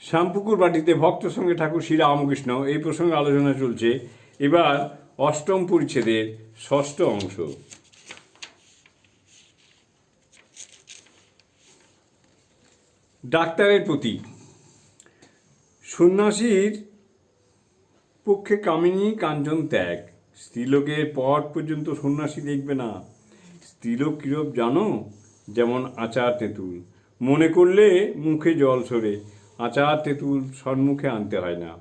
শ্যামপুকুর বাটিতে ভক্ত সঙ্গে ঠাকুর শ্রী রামকৃষ্ণ, এই প্রসঙ্গে আলোচনা চলছে। এবার অষ্টম পরিচ্ছেদের ষষ্ঠ অংশ। ডাক্তারের প্রতি। সন্ন্যাসীর পক্ষে কামিনী কাঞ্চন ত্যাগ। স্ত্রীলোকের পর পর্যন্ত সন্ন্যাসী দেখবে না। স্ত্রীলোক কিরূপ জানো? যেমন আচার তেঁতুল। মনে করলে মুখে জল সরে। আচার তেঁতুল সম্মুখে আনতে হয় না।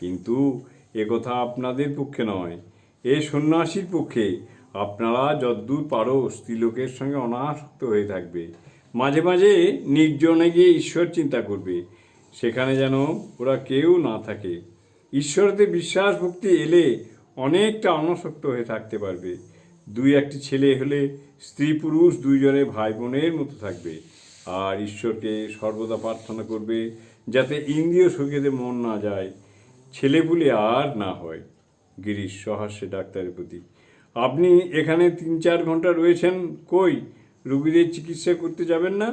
কিন্তু একথা আপনাদের পক্ষে নয়। এ সন্ন্যাসীর পক্ষে আপনারা যদ্দূর পারো স্ত্রীলোকের সঙ্গে অনাসক্ত হয়ে থাকবে। মাঝে মাঝে নির্জনে গিয়ে ঈশ্বর চিন্তা করবে। সেখানে যেন ওরা কেউ না থাকে। ঈশ্বরতে বিশ্বাস ভক্তি এলে অনেকটা অনাসক্ত হয়ে থাকতে পারবে। দুই একটি ছেলে হলে স্ত্রী পুরুষ দুইজনে ভাই বোনের মতো থাকবে। আর ঈশ্বরকে সর্বদা প্রার্থনা করবে যাতে ইন্দ্রিয় সুখেতে মন না যায়, ছেলেপুলে আর না হয়। গিরিশ সহাস্যে ডাক্তারের প্রতি, আপনি এখানে তিন চার ঘণ্টা রয়েছেন, কই? রুগীদের চিকিৎসা করতে যাবেন না?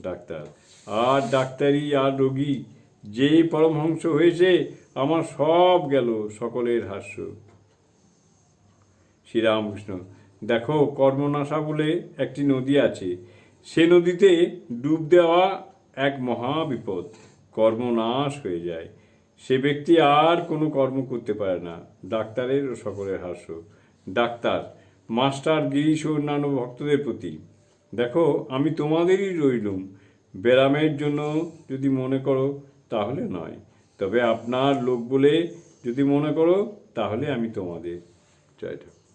ডাক্তার, আর ডাক্তারি আর রোগী যেই পরমহংস হয়েছে, আমার সব গেল সকলের হাস্য। শ্রীরামকৃষ্ণ, দেখো, কর্মনাশা বলে একটি নদী আছে সে নদীতে ডুব দেওয়া এক মহা বিপদ কর্মনাশ হয়ে যায়। সে ব্যক্তি আর কোনো কর্ম করতে পারে না। ডাক্তারের ও সকলের হাস্য। ডাক্তার, মাস্টার গিরিশ অন্যান্য ভক্তদের প্রতি, দেখো, আমি তোমাদেরই রইলুম। ব্যারামের জন্য যদি মনে করো, তাহলে নয়। তবে আপনার লোক বলে যদি মনে করো, তাহলে আমি তোমাদের। জয়